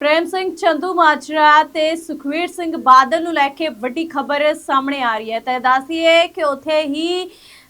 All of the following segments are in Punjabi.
ਪ੍ਰੇਮ ਸਿੰਘ ਚੰਦੂ ਮਾਜਰਾ ਤੇ ਸੁਖਵੀਰ ਸਿੰਘ ਬਾਦਲ ਨੂੰ ਲੈ ਕੇ ਵੱਡੀ ਖਬਰ ਸਾਹਮਣੇ ਆ ਰਹੀ ਹੈ। ਤਾਂ ਦੱਸੀਏ ਕਿ ਉੱਥੇ ਹੀ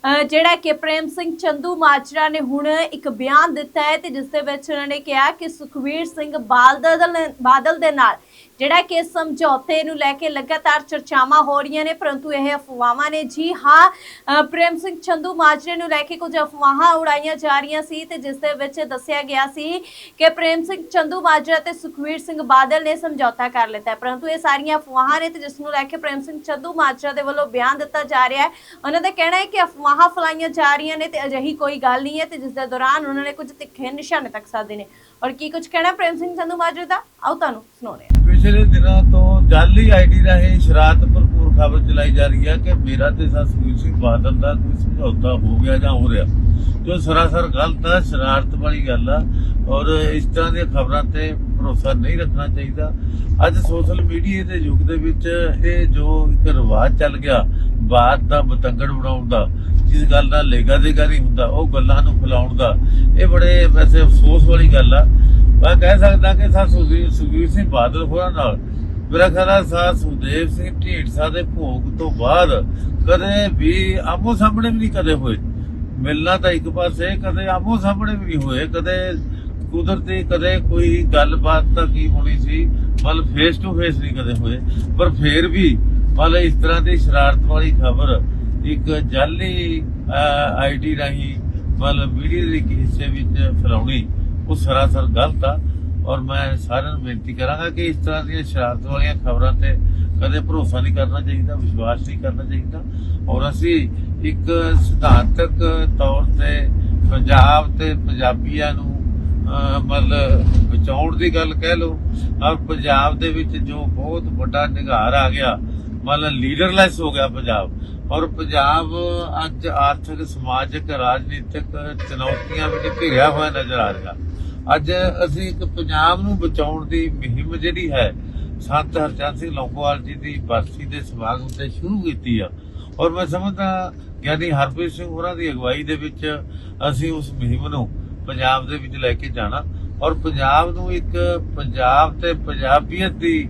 ਜਿਹੜਾ ਕਿ ਪ੍ਰੇਮ ਸਿੰਘ ਚੰਦੂ ਮਾਜਰਾ ਨੇ ਹੁਣ ਇੱਕ ਬਿਆਨ ਦਿੱਤਾ ਹੈ ਤੇ ਜਿਸ ਦੇ ਵਿੱਚ ਉਹਨਾਂ ਨੇ ਕਿਹਾ ਕਿ ਸੁਖਵੀਰ ਸਿੰਘ ਬਾਦਲ ਬਾਦਲ ਦੇ ਨਾਲ ਜਿਹੜਾ ਕਿ ਸਮਝੌਤੇ ਨੂੰ ਲੈ ਕੇ ਲਗਾਤਾਰ ਚਰਚਾਵਾਂ ਹੋ ਰਹੀਆਂ ਨੇ, ਪਰੰਤੂ ਇਹ ਅਫਵਾਹਾਂ ਨੇ। ਜੀ ਹਾਂ ਪ੍ਰੇਮ ਸਿੰਘ ਚੰਦੂ ਮਾਜਰੇ ਨੂੰ ਲੈ ਕੇ ਕੁਝ ਅਫਵਾਹਾਂ ਉਡਾਈਆਂ ਜਾ ਰਹੀਆਂ ਸੀ ਤੇ ਜਿਸ ਦੇ ਵਿੱਚ ਦੱਸਿਆ ਗਿਆ ਸੀ ਕਿ ਪ੍ਰੇਮ ਸਿੰਘ ਚੰਦੂ ਮਾਜਰਾ ਤੇ ਸੁਖਵੀਰ ਸਿੰਘ ਬਾਦਲ ਨੇ ਸਮਝੌਤਾ ਕਰ ਲਿੱਤਾ ਹੈ। ਪਰੰਤੂ ਇਹ ਸਾਰੀਆਂ ਅਫਵਾਹਾਂ ਨੇ ਤੇ ਜਿਸ ਨੂੰ ਲੈ ਕੇ ਪ੍ਰੇਮ ਸਿੰਘ ਚੰਦੂ ਮਾਜਰਾ ਦੇ ਵੱਲੋਂ ਬਿਆਨ ਦਿੱਤਾ ਜਾ ਰਿਹਾ ਹੈ। ਉਹਨਾਂ ਦਾ ਕਹਿਣਾ ਹੈ ਕਿ ਅਫਵਾਹਾਂ ਫਲਾਈਆਂ ਜਾ ਰਹੀਆਂ ਨੇ ਤੇ ਅਜਿਹੀ ਕੋਈ ਗੱਲ ਨਹੀਂ ਹੈ ਤੇ ਜਿਸ ਦੇ ਦੌਰਾਨ ਉਹਨਾਂ ਨੇ ਕੁਝ ਤਿੱਖੇ ਨਿਸ਼ਾਨੇ ਤੱਕ ਸਾਧੇ ਨੇ ਔਰ ਕੀ ਕੁਝ ਕਹਿਣਾ ਪ੍ਰੇਮ ਸਿੰਘ ਚੰਦੂ ਮਾਜਰਾ ਦਾ? ਆਓ ਤੁਹਾਨੂੰ ਸੁਣਾਉਂਦੇ ਹਾਂ। ਪਿਛਲੇ ਦਿਨਾਂ ਤੋਂ ਜਾਲੀ ਆਈਡੀ ਰਾਹੀਂ ਸ਼ਰਾਰਤ ਭਰਪੂਰ ਖਬਰ ਚਲਾਈ ਜਾ ਰਹੀ ਹੈ ਕਿ ਮੇਰਾ ਤੇ ਸੁਖਬੀਰ ਸਿੰਘ ਬਾਦਲ ਦਾ ਕੋਈ ਸਮਝੌਤਾ ਹੋ ਗਿਆ ਜਾਂ ਹੋ ਰਿਹਾ। ਜੋ ਸਰਾਸਰ ਗਲਤ ਹੈ, ਸ਼ਰਾਰਤ ਵਾਲੀ ਗੱਲ ਆ ਔਰ ਇਸ ਤਰ੍ਹਾਂ ਦੀਆਂ ਖਬਰਾਂ ਤੇ ਭਰੋਸਾ ਨਹੀਂ ਰੱਖਣਾ ਚਾਹੀਦਾ। ਅੱਜ ਸੋਸ਼ਲ ਮੀਡੀਆ ਦੇ ਯੁੱਗ ਦੇ ਵਿੱਚ ਇਹ ਜੋ ਇੱਕ ਰਿਵਾਜ ਚੱਲ ਗਿਆ, ਬਾਤ ਦਾ ਬਤੰਗੜ ਬਣਾਉਣ ਦਾ ਜਿਸ ਗੱਲ ਦਾ ਲੇਗਾ ਦੇਗਾ ਨਹੀਂ ਹੁੰਦਾ, ਉਹ ਗੱਲਾਂ ਨੂੰ ਫੈਲਾਉਣ ਦਾ, ਇਹ ਬੜੇ ਵੈਸੇ ਅਫਸੋਸ ਵਾਲੀ ਗੱਲ ਆ। ਮੈਂ ਕਹਿ ਸਕਦਾ ਕਿ ਸਾ ਸੁਖਬੀਰ ਸਿੰਘ ਬਾਦਲ ਹੋਰਾਂ ਨਾਲ, ਮੇਰਾ ਖਿਆਲ ਸਾ ਸੁਦੇਵ ਸਿੰਘ ਢੀਂਡਸਾ ਦੇ ਭੋਗ ਤੋਂ ਬਾਅਦ ਕਦੇ ਵੀ ਆਮੋ ਸਾਹਮਣੇ ਵੀ ਨਹੀਂ ਕਦੇ ਹੋਏ। ਮਿਲਣਾ ਤਾਂ ਇੱਕ ਪਾਸੇ, ਕਦੇ ਆਮੋ ਸਾਹਮਣੇ ਵੀ ਨਹੀਂ ਹੋਏ, ਕਦੇ ਕੁਦਰਤੀ, ਕਦੇ ਕੋਈ ਗੱਲਬਾਤ ਤਾਂ ਕੀ ਹੋਣੀ ਸੀ ਮਤਲਬ ਫੇਸ ਟੂ ਫੇਸ ਨਹੀਂ ਕਦੇ ਹੋਏ। ਪਰ ਫੇਰ ਵੀ ਮਤਲਬ ਇਸ ਤਰ੍ਹਾਂ ਦੀ ਸ਼ਰਾਰਤ ਵਾਲੀ ਖਬਰ ਇੱਕ ਜਾਲੀ ਆਈਡੀ ਰਾਹੀਂ ਮਤਲਬ ਮੀਡੀਆ ਦੇ ਇੱਕ ਹਿੱਸੇ ਵਿੱਚ ਫੈਲਾਉਣੀ ਉਹ ਸਰਾਸਰ ਗਲਤ ਆ। ਔਰ ਮੈਂ ਸਾਰਿਆਂ ਨੂੰ ਬੇਨਤੀ ਕਰਾਂਗਾ ਕਿ ਇਸ ਤਰ੍ਹਾਂ ਦੀਆਂ ਸ਼ਰਾਰਤ ਵਾਲੀਆਂ ਖਬਰਾਂ ਤੇ ਕਦੇ ਭਰੋਸਾ ਨਹੀਂ ਕਰਨਾ ਚਾਹੀਦਾ, ਵਿਸ਼ਵਾਸ ਨਹੀਂ ਕਰਨਾ ਚਾਹੀਦਾ। ਔਰ ਅਸੀਂ ਇੱਕ ਸਿਧਾਂਤਕ ਤੌਰ ਤੇ ਪੰਜਾਬ ਤੇ ਪੰਜਾਬੀਆਂ ਨੂੰ ਮਤਲਬ ਬਚਾਉਣ ਦੀ ਗੱਲ ਕਹਿ ਲਓ, ਔਰ ਪੰਜਾਬ ਦੇ ਵਿੱਚ ਜੋ ਬਹੁਤ ਵੱਡਾ ਨਿਗਾਰ ਆ ਗਿਆ ਮਤਲਬ ਲੀਡਰਲੈਸ ਹੋ ਗਿਆ ਪੰਜਾਬ। ਔਰ ਪੰਜਾਬ ਅੱਜ ਆਰਥਿਕ, ਸਮਾਜਿਕ, ਰਾਜਨੀਤਿਕ ਚੁਣੌਤੀਆਂ ਵਿੱਚ ਘਿਰਿਆ ਹੋਇਆ ਨਜ਼ਰ ਆ ਰਿਹਾ। ਅੱਜ ਅਸੀਂ ਇੱਕ ਪੰਜਾਬ ਨੂੰ ਬਚਾਉਣ ਦੀ ਮੁਹਿੰਮ ਜਿਹੜੀ ਹੈ, ਸੰਤ ਹਰਚੰਦ ਸਿੰਘ ਲੌਂਗੋਵਾਲ ਜੀ ਦੀ ਬਰਸੀ ਦੇ ਸਮਾਗਮ ਤੇ ਸ਼ੁਰੂ ਕੀਤੀ ਆ। ਔਰ ਮੈਂ ਸਮਝਦਾ ਗਿਆਨੀ ਹਰਪ੍ਰੀਤ ਸਿੰਘ ਹੋਰਾਂ ਦੀ ਅਗਵਾਈ ਦੇ ਵਿੱਚ ਅਸੀਂ ਉਸ ਮੁਹਿੰਮ ਨੂੰ ਪੰਜਾਬ ਦੇ ਵਿੱਚ ਲੈ ਕੇ ਜਾਣਾ। ਔਰ ਪੰਜਾਬ ਨੂੰ ਇੱਕ ਪੰਜਾਬ ਤੇ ਪੰਜਾਬੀਅਤ ਦੀ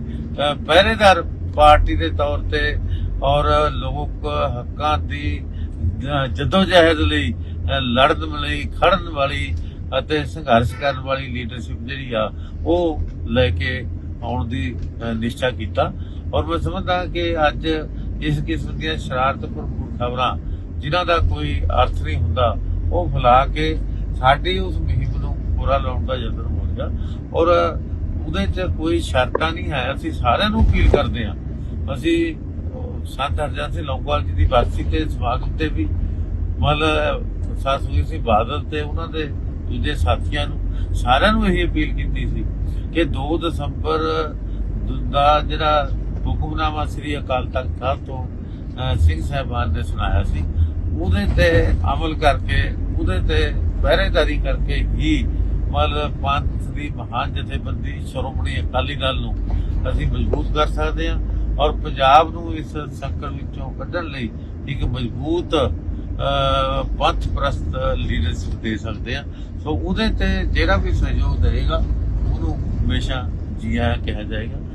ਪਹਿਰੇਦਾਰ ਪਾਰਟੀ ਦੇ ਤੌਰ ਤੇ ਔਰ ਲੋਕ ਹੱਕਾਂ ਦੀ ਜਦੋਂ ਜਹਿਦ ਲਈ ਲੜਨ ਲਈ, ਖੜਨ ਵਾਲੀ ਅਤੇ ਸੰਘਰਸ਼ ਕਰਨ ਵਾਲੀ ਲੀਡਰਸ਼ਿਪ ਜਿਹੜੀ ਆ, ਉਹ ਲੈ ਕੇ ਆਉਣ ਦੀ ਨਿਸ਼ਚਾ ਕੀਤਾ। ਔਰ ਮੈਂ ਸਮਝਦਾ ਕਿ ਅੱਜ ਇਸ ਕਿਸਮ ਦੀਆਂ ਸ਼ਰਾਰਤ ਭਰਪੂਰ ਖਬਰਾਂ, ਜਿਨ੍ਹਾਂ ਦਾ ਕੋਈ ਅਰਥ ਨਹੀਂ ਹੁੰਦਾ, ਉਹ ਫੈਲਾ ਕੇ ਸਾਡੀ ਉਸ ਮੁਹਿੰਮ ਨੂੰ ਪੂਰਾ ਲਾਉਣ ਦਾ ਯਤਨ ਹੋ ਰਿਹਾ। ਔਰ ਉਹਦੇ 'ਚ ਕੋਈ ਸ਼ਰਤਾਂ ਨਹੀਂ ਹੈ। ਅਸੀਂ ਸਾਰਿਆਂ ਨੂੰ ਅਪੀਲ ਕਰਦੇ ਹਾਂ। ਅਸੀਂ ਸੰਤ ਹਰਜਨ ਸਿੰਘ ਲੌਂਗੋਵਾਲ ਜੀ ਦੀ ਬਰਸੀ ਤੇ ਸਮਾਗਮ ਤੇ ਵੀ। ਮਤਲਬ ਸਾਸੂਈ ਸੀ ਬਾਦਲ ਤੇ ਉਹਨਾਂ ਦੇ ਦੂਜੇ ਸਾਥੀਆਂ ਨੂੰ। ਸਾਰਿਆਂ ਨੂੰ ਇਹ ਅਪੀਲ ਕੀਤੀ ਸੀ ਕਿ 2 ਦਸੰਬਰ ਦਾ ਜਿਹੜਾ ਹੁਕਮਨਾਮਾ ਸ੍ਰੀ ਅਕਾਲ ਤਖਤ ਸਾਹਿਬ ਤੋਂ ਸਿੰਘ ਸਾਹਿਬਾਨ ਨੇ ਸੁਣਾਇਆ ਸੀ, ਉਹਦੇ ਤੇ ਅਮਲ ਕਰਕੇ, ਉਹਦੇ ਤੇ ਪਹਿਰੇਦਾਰੀ ਕਰਕੇ ਹੀ ਮਤਲਬ ਪੰਥ ਦੀ ਮਹਾਨ ਜਥੇਬੰਦੀ, ਸ਼੍ਰੋਮਣੀ ਅਕਾਲੀ ਦਲ ਨੂੰ ਅਸੀਂ ਮਜ਼ਬੂਤ ਕਰ ਸਕਦੇ ਹਾਂ। ਔਰ ਪੰਜਾਬ ਨੂੰ ਇਸ ਸੰਕਟ ਵਿੱਚੋਂ ਕੱਢਣ ਲਈ ਇੱਕ ਮਜ਼ਬੂਤ ਪੰਥ ਪ੍ਰਸਤ ਲੀਡਰਸ਼ਿਪ ਦੇ ਸਕਦੇ ਹਾਂ। ਸੋ ਉਹਦੇ ਤੇ ਜਿਹੜਾ ਵੀ ਸਹਿਯੋਗ ਦੇਗਾ ਉਹਨੂੰ ਹਮੇਸ਼ਾ ਜੀਆ ਕਿਹਾ ਜਾਏਗਾ।